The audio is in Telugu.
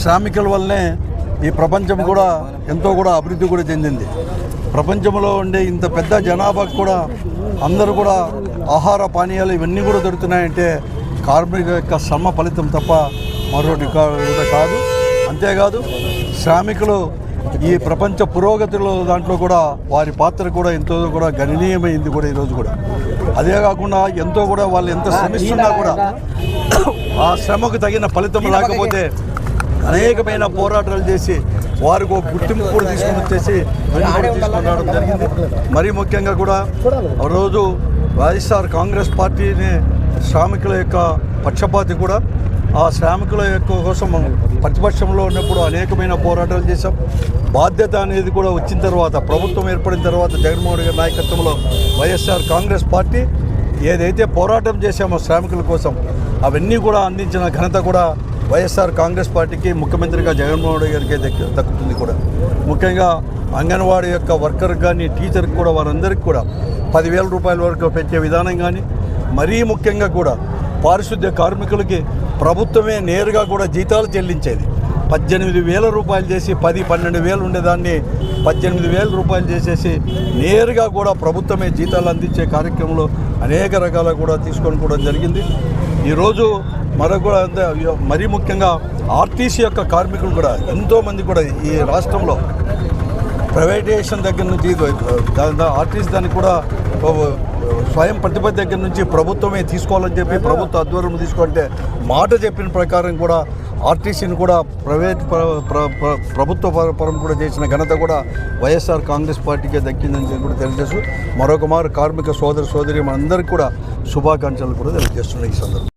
శ్రామికుల వల్లనే ఈ ప్రపంచం కూడా ఎంతో కూడా అభివృద్ధి కూడా చెందింది. ప్రపంచంలో ఉండే ఇంత పెద్ద జనాభాకు కూడా అందరూ కూడా ఆహార పానీయాలు ఇవన్నీ కూడా దొరుకుతున్నాయంటే కార్మిక యొక్క శ్రమ ఫలితం తప్ప మరొకటి కాదు. అంతేకాదు శ్రామికులు ఈ ప్రపంచ పురోగతిలో దాంట్లో కూడా వారి పాత్ర కూడా ఎంతో కూడా గణనీయమైంది కూడా ఈరోజు కూడా. అదే కాకుండా ఎంతో కూడా వాళ్ళు ఎంత శ్రమిస్తున్నా కూడా ఆ శ్రమకు తగిన ఫలితం లేకపోతే అనేకమైన పోరాటాలు చేసి వారికి ఒక గుర్తింపు కూడా తీసుకుని వచ్చేసి వెనుకబడి తీసుకుని రావడం జరిగింది. మరీ ముఖ్యంగా కూడా రోజు వైఎస్ఆర్ కాంగ్రెస్ పార్టీని శ్రామికుల యొక్క పక్షపాతి కూడా ఆ శ్రామికుల యొక్క కోసం ప్రతిపక్షంలో ఉన్నప్పుడు అనేకమైన పోరాటాలు చేశాం. బాధ్యత అనేది కూడా వచ్చిన తర్వాత ప్రభుత్వం ఏర్పడిన తర్వాత జగన్మోహన్ గారి నాయకత్వంలో వైఎస్ఆర్ కాంగ్రెస్ పార్టీ ఏదైతే పోరాటం చేశామో శ్రామికుల కోసం అవన్నీ కూడా అందించిన ఘనత కూడా వైఎస్ఆర్ కాంగ్రెస్ పార్టీకి ముఖ్యమంత్రిగా జగన్మోహన్ రెడ్డి గారికి దక్కు- దక్కుతుంది కూడా. ముఖ్యంగా అంగన్వాడీ యొక్క వర్కర్ కానీ టీచర్కి కూడా వారందరికీ కూడా పదివేల రూపాయల వరకు పెట్టే విధానం కానీ మరీ ముఖ్యంగా కూడా పారిశుద్ధ్య కార్మికులకి ప్రభుత్వమే నేరుగా కూడా జీతాలు చెల్లించేది. పద్దెనిమిది వేల రూపాయలు చేసి పది పన్నెండు వేలు ఉండేదాన్ని పద్దెనిమిది వేల రూపాయలు చేసేసి నేరుగా కూడా ప్రభుత్వమే జీతాలు అందించే కార్యక్రమంలో అనేక రకాల కూడా తీసుకొని కూడా జరిగింది. ఈరోజు మరొక కూడా మరీ ముఖ్యంగా ఆర్టీసీ యొక్క కార్మికులు కూడా ఎంతోమంది కూడా ఈ రాష్ట్రంలో ప్రైవేటైజేషన్ దగ్గర నుంచి ఆర్టిస్ట్ దాన్ని కూడా స్వయం ప్రతిపత్తి దగ్గర నుంచి ప్రభుత్వమే తీసుకోవాలని చెప్పి ప్రభుత్వ ఆధ్వర్యం తీసుకుంటే మాట చెప్పిన ప్రకారం కూడా ఆర్టీసీని కూడా ప్రైవేట్ ప్రభుత్వ పరం కూడా చేసిన ఘనత కూడా వైఎస్ఆర్ కాంగ్రెస్ పార్టీకే దక్కిందని చెప్పి కూడా తెలియజేస్తూ మరొక మారు కార్మిక సోదర సోదరి మనందరికీ కూడా శుభాకాంక్షలు కూడా తెలియజేస్తున్నాయి ఈ సందర్భంగా.